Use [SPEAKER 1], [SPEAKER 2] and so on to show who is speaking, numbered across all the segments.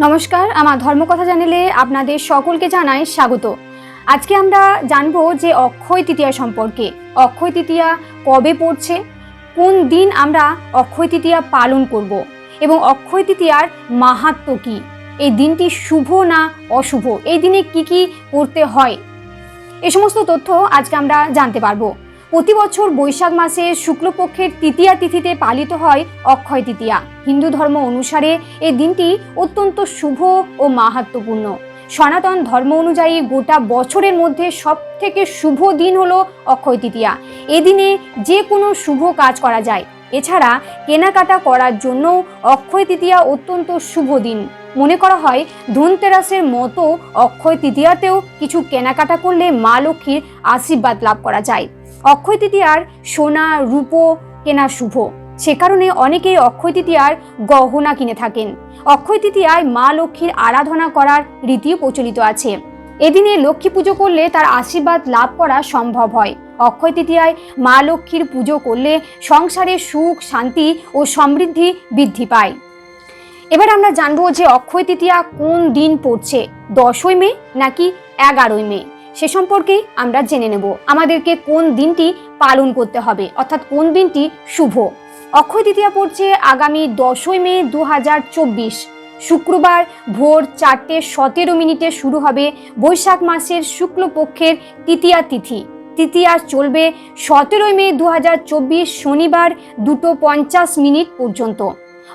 [SPEAKER 1] নমস্কার, আমার ধর্মকথা চ্যানেলে আপনাদের সকলকে জানাই স্বাগত। আজকে আমরা জানব যে অক্ষয় তৃতীয়া সম্পর্কে। অক্ষয় তৃতীয়া কবে পড়ছে? কোন দিন আমরা অক্ষয় তৃতীয়া পালন করব? এবং অক্ষয় তৃতীয়ার মাহাত্ম্য কী? এই দিনটি শুভ না অশুভ? এই দিনে কি কি করতে হয়? এ সমস্ত তথ্য আজকে আমরা জানতে পারব। প্রতি বছর বৈশাখ মাসে শুক্লপক্ষের তৃতীয়া তিথিতে পালিত হয় অক্ষয় তৃতীয়া। হিন্দু ধর্ম অনুসারে এই দিনটি অত্যন্ত শুভ ও মাহাত্ম্যপূর্ণ। সনাতন ধর্ম অনুযায়ী গোটা বছরের মধ্যে সব থেকে শুভ দিন হলো অক্ষয় তৃতীয়া। এদিনে যে কোনো শুভ কাজ করা যায়। এছাড়া কেনাকাটা করার জন্য অক্ষয় তৃতীয়া অত্যন্ত শুভ দিন। মনে করা হয় ধনতেরাসের মতো অক্ষয় তৃতীয়াতেও কিছু কেনাকাটা করলে মা লক্ষ্মীর আশীর্বাদ লাভ করা যায়। অক্ষয় তৃতীয়ার সোনা, রূপো কেনা শুভ। সে কারণে অনেকেই অক্ষয় তৃতীয়ার গহনা কিনে থাকেন। অক্ষয় তৃতীয়ায় মা লক্ষ্মীর আরাধনা করার রীতিও প্রচলিত আছে। এদিনে লক্ষ্মী পুজো করলে তার আশীর্বাদ লাভ করা সম্ভব হয়। অক্ষয় তৃতীয়ায় মা লক্ষ্মীর পুজো করলে সংসারে সুখ, শান্তি ও সমৃদ্ধি বৃদ্ধি পায়। এবার আমরা জানব যে অক্ষয় তৃতীয়া কোন দিন পড়ছে, দশই মে নাকি এগারোই মে? সে সম্পর্কে আমরা জেনে নেব। আমাদেরকে কোন দিনটি পালন করতে হবে, অর্থাৎ কোন দিনটি শুভ? অক্ষয় তৃতীয়া পড়ছে আগামী দশই মে দু হাজার চব্বিশ। শুক্রবার ভোর চারটে সতেরো মিনিটে শুরু হবে বৈশাখ মাসের শুক্লপক্ষের তৃতীয়া তিথি। তৃতীয়া চলবে সতেরোই মে দু হাজার চব্বিশ শনিবার দুটো পঞ্চাশ মিনিট পর্যন্ত।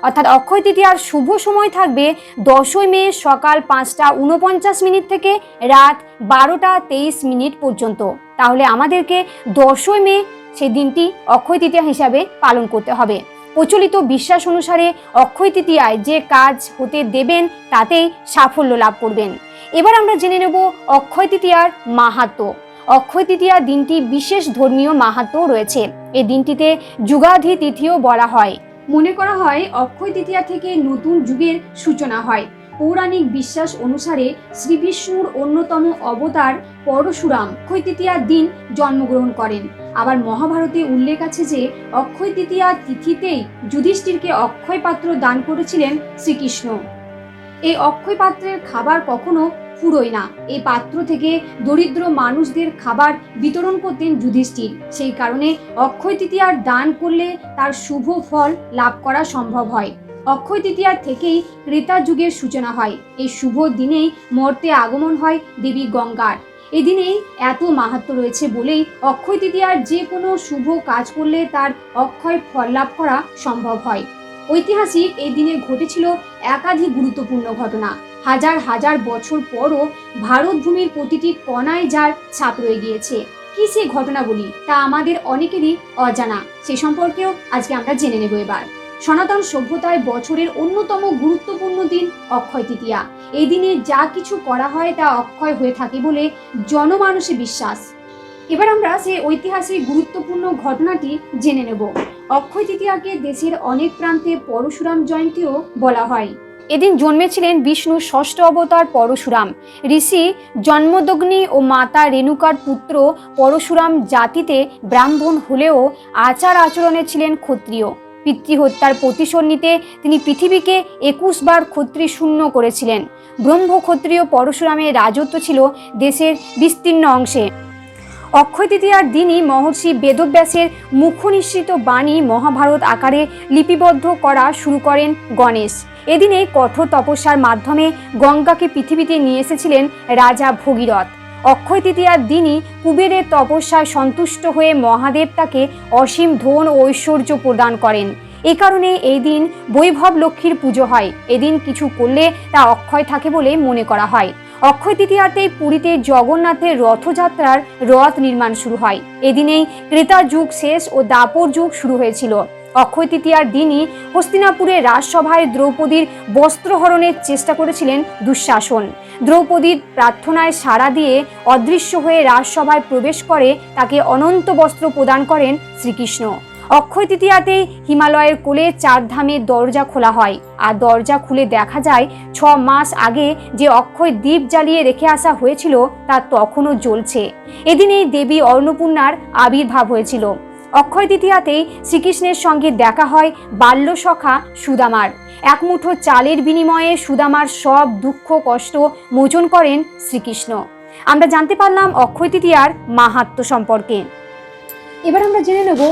[SPEAKER 1] অর্থাৎ অক্ষয় তৃতীয়ার শুভ সময় থাকবে দশই মে সকাল পাঁচটা উনপঞ্চাশ মিনিট থেকে রাত বারোটা তেইশ মিনিট পর্যন্ত। তাহলে আমাদেরকে দশই মে সেই দিনটি অক্ষয় তৃতীয়া হিসাবে পালন করতে হবে। প্রচলিত বিশ্বাস অনুসারে অক্ষয় তৃতীয়ায় যে কাজ হতে দেবেন, তাতেই সাফল্য লাভ করবেন। এবার আমরা জেনে নেব অক্ষয় তৃতীয়ার মাহাত্ম্য অক্ষয় তৃতীয়া দিনটি বিশেষ ধর্মীয় মাহাত্ম্য রয়েছে। এই দিনটিতে যুগাধি তিথিও বলা হয়। মনে করা হয় অক্ষয় তৃতীয়া থেকে নতুন যুগের সূচনা হয়। পৌরাণিক বিশ্বাস অনুসারে শ্রী বিষ্ণুর অন্যতম অবতার পরশুরাম অক্ষয় তৃতীয়ার দিন জন্মগ্রহণ করেন। আবার মহাভারতে উল্লেখ আছে যে, অক্ষয় তৃতীয়া তিথিতেই যুধিষ্ঠিরকে অক্ষয় পাত্র দান করেছিলেন শ্রীকৃষ্ণ। এই অক্ষয় পাত্রের খাবার কখনো ফুরোয় না। এই পাত্র থেকে দরিদ্র মানুষদের খাবার বিতরণ করতেন যুধিষ্ঠির। সেই কারণে অক্ষয় তৃতীয়ার দান করলে তার শুভ ফল লাভ করা সম্ভব হয়। অক্ষয় তৃতীয়ার থেকেই ক্রেতা যুগের সূচনা হয়। এই শুভ দিনেই মর্তে আগমন হয় দেবী গঙ্গার। এদিনেই এত মাহাত্ম রয়েছে বলেই অক্ষয় তৃতীয়ার যে কোনো শুভ কাজ করলে তার অক্ষয় ফল লাভ করা সম্ভব হয়। ঐতিহাসিক এই দিনে ঘটেছিল একাধিক গুরুত্বপূর্ণ ঘটনা। হাজার হাজার বছর পরও ভারত ভূমির প্রতিটি কণায় যার ছাপ রয়ে গিয়েছে। কি সেই ঘটনাগুলি তা আমাদের অনেকেরই অজানা। সে সম্পর্কেও আজকে আমরা জেনে নেব এবার। সনাতন সভ্যতায় বছরের অন্যতম গুরুত্বপূর্ণ দিন অক্ষয় তৃতীয়া। এই দিনে যা কিছু করা হয় তা অক্ষয় হয়ে থাকে বলে জনমানুষে বিশ্বাস। এবার আমরা সেই ঐতিহাসিক গুরুত্বপূর্ণ ঘটনাটি জেনে নেব। অক্ষয় তৃতীয়াকে দেশের অনেক প্রান্তে পরশুরাম জয়ন্তীও বলা হয়। এদিন জন্মেছিলেন বিষ্ণুর ষষ্ঠ অবতার পরশুরাম। ঋষি জন্মদগ্নি ও মাতা রেণুকার পুত্র পরশুরাম জাতিতে ব্রাহ্মণ হলেও আচার আচরণে ছিলেন ক্ষত্রিয়। পিতৃহত্যার প্রতিশোধ নিতে তিনি পৃথিবীকে একুশ বার ক্ষত্রি শূন্য করেছিলেন। ব্রহ্ম ক্ষত্রিয় পরশুরামের রাজত্ব ছিল দেশের বিস্তীর্ণ অংশে। অক্ষয় তৃতীয়ার দিনই মহর্ষি বেদব্যাসের মুখনিসৃত বাণী মহাভারত আকারে লিপিবদ্ধ করা শুরু করেন গণেশ। এদিনে কঠোর তপস্যার মাধ্যমে গঙ্গাকে পৃথিবীতে নিয়ে এসেছিলেন রাজা ভগীরথ। অক্ষয় তৃতীয়ার দিনই কুবেরের তপস্যায় সন্তুষ্ট হয়ে মহাদেব তাকে অসীম ধন ঐশ্বর্য প্রদান করেন। এ কারণে এই দিন বৈভব লক্ষ্মীর পুজো হয়। এদিন কিছু করলে তা অক্ষয় থাকে বলে মনে করা হয়। অক্ষয় তৃতীয়াতেই পুরীতে জগন্নাথের রথযাত্রার রথ নির্মাণ শুরু হয়। এদিনেই ক্রেতা যুগ শেষ ও দাপর যুগ শুরু হয়েছিল। অক্ষয় তৃতীয়ার দিনই হস্তিনাপুরে রাজসভায় দ্রৌপদীর বস্ত্রহরণের চেষ্টা করেছিলেন দুঃশাসন। দ্রৌপদীর প্রার্থনায় সাড়া দিয়ে অদৃশ্য হয়ে রাজসভায় প্রবেশ করে তাকে অনন্ত বস্ত্র প্রদান করেন শ্রীকৃষ্ণ। অক্ষয় তৃতীয়াতেই হিমালয়ের কোলে চার ধামের দরজা খোলা হয়। আর দরজা খুলে দেখা যায়, ছ মাস আগে যে অক্ষয় দ্বীপ জ্বালিয়ে রেখে আসা হয়েছিল, তা তখনও জ্বলছে। এদিনেই দেবী অন্নপূর্ণার আবির্ভাব হয়েছিল। অক্ষয় তৃতীয়াতেই শ্রীকৃষ্ণের সঙ্গে দেখা হয় বাল্য সখা সুদামার। এক মুঠো চালের বিনিময়ে সুদামার সব দুঃখ, কষ্ট মোচন করেন শ্রীকৃষ্ণ। আমরা জানতে পারলাম অক্ষয় তৃতীয়ার মাহাত্ম সম্পর্কে। এবার আমরা জেনে নেব,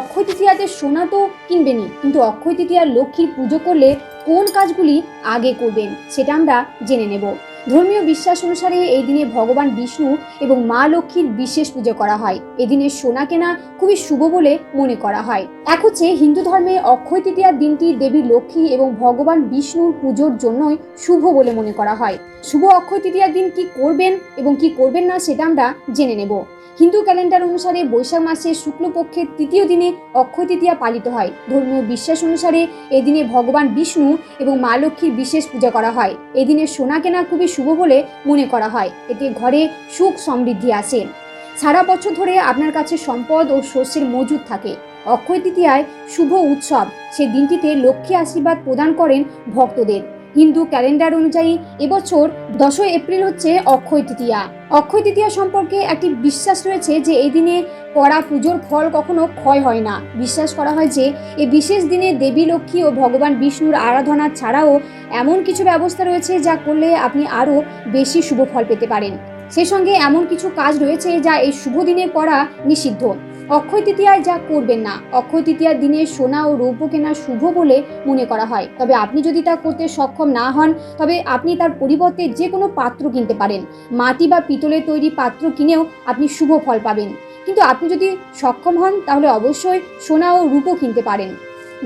[SPEAKER 1] অক্ষয় তৃতীয়াতে সোনা তো কিনবেনই, কিন্তু অক্ষয় তৃতীয়ার লক্ষ্মীর পুজো করলে কোন কাজগুলি আগে করবেন, সেটা আমরা জেনে নেব। ধর্মীয় বিশ্বাস অনুসারে এই দিনে ভগবান বিষ্ণু এবং মা লক্ষ্মীর বিশেষ পুজো করা হয়। এদিনে সোনা কেনা খুবই শুভ বলে মনে করা হয়। এক হচ্ছে হিন্দু ধর্মে অক্ষয় তৃতীয়ার দিনটি দেবী লক্ষ্মী এবং ভগবান বিষ্ণুর পুজোর জন্যই শুভ বলে মনে করা হয়। শুভ অক্ষয় তৃতীয়ার দিন কি করবেন এবং কি করবেন না সেটা আমরা জেনে নেব। হিন্দু ক্যালেন্ডার অনুসারে বৈশাখ মাসের শুক্লপক্ষের তৃতীয় দিনে অক্ষয় তৃতীয়া পালিত হয়। ধর্মীয় বিশ্বাস অনুসারে এদিনে ভগবান বিষ্ণু এবং মা লক্ষ্মীর বিশেষ পূজা করা হয়। এদিনে সোনা কেনা খুবই শুভ বলে মনে করা হয়। এতে ঘরে সুখ সমৃদ্ধি আসে সারা বছর ধরে আপনার কাছে সম্পদ ও শস্যের মজুদ থাকে। অক্ষয় তৃতীয়ায় শুভ উৎসব। সে দিনটিতে লক্ষ্মী আশীর্বাদ প্রদান করেন ভক্তদের। হিন্দু ক্যালেন্ডার অনুযায়ী এবছর দশই এপ্রিল হচ্ছে অক্ষয় তৃতীয়া। অক্ষয় তৃতীয়া সম্পর্কে একটি বিশ্বাস রয়েছে যে এই দিনে করা পুজোর ফল কখনো ক্ষয় হয় না। বিশ্বাস করা হয় যে এই বিশেষ দিনে দেবী, লক্ষ্মী ও ভগবান বিষ্ণুর আরাধনা ছাড়াও এমন কিছু ব্যবস্থা রয়েছে যা করলে আপনি আরও বেশি শুভ ফল পেতে পারেন। সেই সঙ্গে এমন কিছু কাজ রয়েছে যা এই শুভ দিনে করা নিষিদ্ধ। অক্ষয় তৃতীয়ায় যা করবেন না। অক্ষয় তৃতীয়ার দিনে সোনা ও রৌপ্য কেনা শুভ বলে মনে করা হয়। তবে আপনি যদি তা করতে সক্ষম না হন, তবে আপনি তার পরিবর্তে যে কোনো পাত্র কিনতে পারেন। মাটি বা পিতলের তৈরি পাত্র কিনেও আপনি শুভ ফল পাবেন। কিন্তু আপনি যদি সক্ষম হন, তাহলে অবশ্যই সোনা ও রূপও কিনতে পারেন।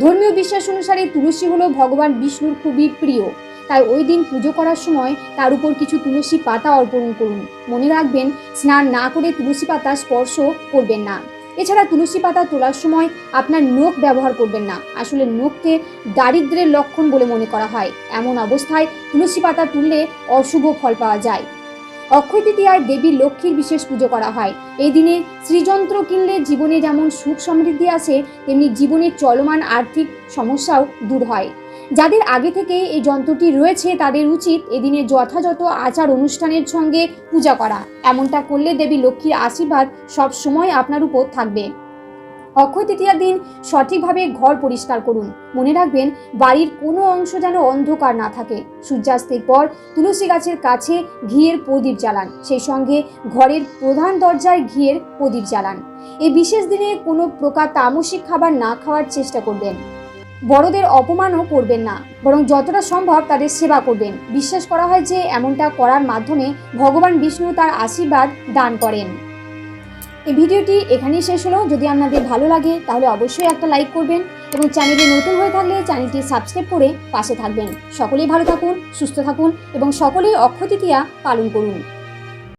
[SPEAKER 1] ধর্মীয় বিশ্বাস অনুসারে তুলসী হলো ভগবান বিষ্ণুর খুবই প্রিয়। তাই ওই দিন পুজো করার সময় তার উপর কিছু তুলসী পাতা অর্পণ করুন। মনে রাখবেন, স্নান না করে তুলসী পাতা স্পর্শ করবেন না। এছাড়া তুলসী পাতা তোলার সময় আপনার নখ ব্যবহার করবেন না। আসলে নখকে দারিদ্রের লক্ষণ বলে মনে করা হয়। এমন অবস্থায় তুলসী পাতা তুললে অশুভ ফল পাওয়া যায়। অক্ষয় তৃতীয়ায় দেবী লক্ষ্মীর বিশেষ পুজো করা হয়। এই দিনে শ্রীযন্ত্র কিনলে জীবনে যেমন সুখ সমৃদ্ধি আসে, তেমনি জীবনের চলমান আর্থিক সমস্যাও দূর হয়। যাদের আগে থেকে এই যন্ত্রটি রয়েছে, তাদের উচিত এদিনে যথাযথ আচার অনুষ্ঠানের সঙ্গে পূজা করা। এমনটা করলে দেবী লক্ষ্মীর আশীর্বাদ সব সময় আপনার উপর থাকবে। অক্ষয় তৃতীয়ার দিন সঠিকভাবে ঘর পরিষ্কার করুন। মনে রাখবেন, বাড়ির কোনো অংশ যেন অন্ধকার না থাকে। সূর্যাস্তের পর তুলসী গাছের কাছে ঘিয়ের প্রদীপ জ্বালান। সেই সঙ্গে ঘরের প্রধান দরজায় ঘিয়ের প্রদীপ জ্বালান। এই বিশেষ দিনে কোনো প্রকার তামসিক খাবার না খাওয়ার চেষ্টা করবেন। বড়দের অপমানও করবেন না, বরং যতটা সম্ভব তাদের সেবা করবেন। বিশ্বাস করা হয় যে এমনটা করার মাধ্যমে ভগবান বিষ্ণু তার আশীর্বাদ দান করেন। এই ভিডিওটি এখানেই শেষ হলো। যদি আপনাদের ভালো লাগে, তাহলে অবশ্যই একটা লাইক করবেন এবং চ্যানেলে নতুন হয়ে থাকলে চ্যানেলটি সাবস্ক্রাইব করে পাশে থাকবেন। সকলেই ভালো থাকুন, সুস্থ থাকুন এবং সকলেই অক্ষয় তৃতীয়া পালন করুন।